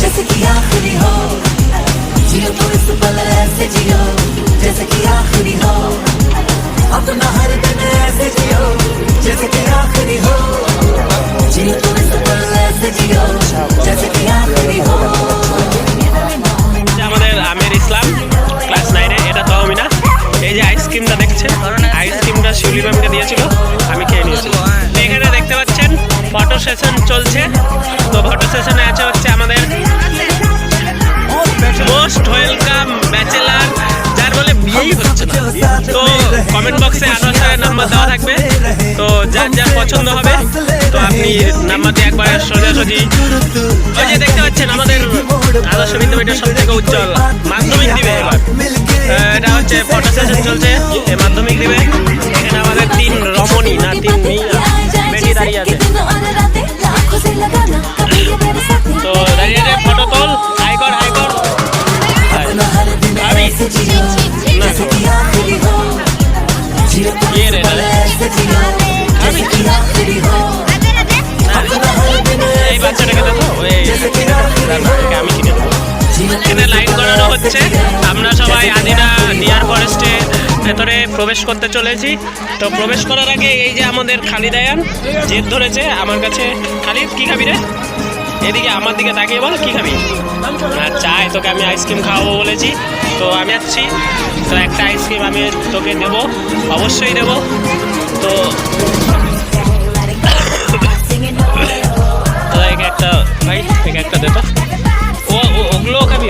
जैसे कि आखिरी हो जियो तो इस पल ऐसे जियो जैसे कि आखिरी हो अपना हर दिन ऐसे जियो जैसे कि आखिरी हो जियो तो इस पल ऐसे जियो जैसे कि आखिरी हो এটা আমাদের আমির ইসলাম ক্লাস নাইনে এটা তহমিনা এই যে আইসক্রিমটা দেখছেন আইসক্রিমটা শিউলি ম্যামকে দিয়েছিল আমি খেয়ে নিয়েছি তো এখানে দেখতে পাচ্ছেন ফটো সেশন চলছে ব্যাচেলার যার বলে বিয়েই হচ্ছে না তো কমেন্ট বক্সে আনোয়ার স্যারের নাম্বার দেওয়া থাকবে তো যার যার পছন্দ হবে তো আপনি নাম্বার দিয়ে একবার সোজাসুজি ওই যে দেখতে পাচ্ছেন আমাদের আদর্শ বিদ্যাপীঠের সব থেকে উজ্জ্বল মাধ্যমিক দিবে এবার এটা হচ্ছে ফটো সেশন চলছে মাধ্যমিক দিবে এখানে আমাদের তিন রমণী না তিন মেয়ে বেটি দাঁড়িয়ে আছে এখানে লাইন করানো হচ্ছে আমরা সবাই আদিনা নিয়ার ফরেস্টে ভেতরে প্রবেশ করতে চলেছি। তো প্রবেশ করার আগে এই যে আমাদের খালিদায়ান জেদ ধরেছে আমার কাছে। খালিদ, কী খাবি রে? এদিকে আমার দিকে তাকিয়ে বল কী খাবি? আর চাই তোকে আমি আইসক্রিম খাওয়াবো বলেছি। তো আমি আসছি। তো একটা আইসক্রিম আমি তোকে দেবো অবশ্যই দেবো। তো একটা ভাই একটা ও ওগুলো খাবি?